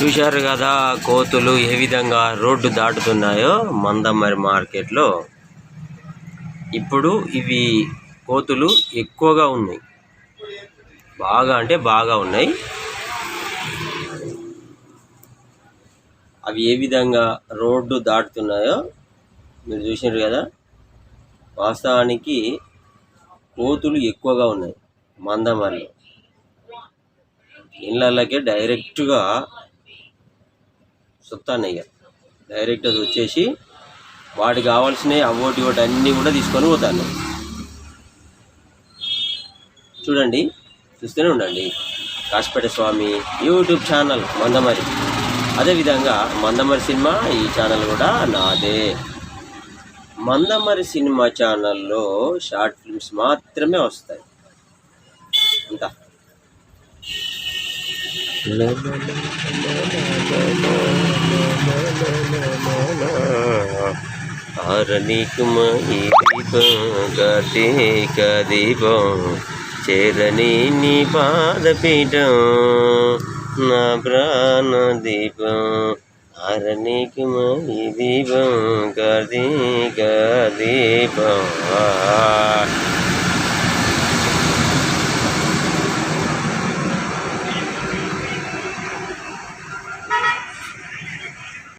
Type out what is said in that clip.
చూశారు కదా కోతులు ఏ విధంగా రోడ్డు దాటుతున్నాయో మందమ్మరి మార్కెట్లో. ఇప్పుడు ఇవి కోతులు ఎక్కువగా ఉన్నాయి. బాగా అంటే బాగా ఉన్నాయి. అవి ఏ విధంగా రోడ్డు దాటుతున్నాయో మీరు చూసినారు కదా. వాస్తవానికి కోతులు ఎక్కువగా ఉన్నాయి మందమరిలో ఇళ్ళకే డైరెక్ట్గా సుత్తాన్ని ఇక డైరెక్ట్ అది వచ్చేసి వాటికి కావాల్సినవి అవోటి ఒకటి అన్నీ కూడా తీసుకొని పోతాను. చూడండి చూస్తూనే ఉండండి. కాసిపేట స్వామి యూట్యూబ్ ఛానల్ మందమరి అదేవిధంగా మందమరి సినిమా ఈ ఛానల్ కూడా నాదే. మందమరి సినిమా ఛానల్లో షార్ట్ ఫిల్మ్స్ మాత్రమే వస్తాయి. అంతా. ఆరణికుమ ఈ దీపం కార్తీక దీపం చేరని నీ పాదపీఠం నా ప్రాణ దీపం ఆరణికుమ ఈ దీపం కార్తీక దీపం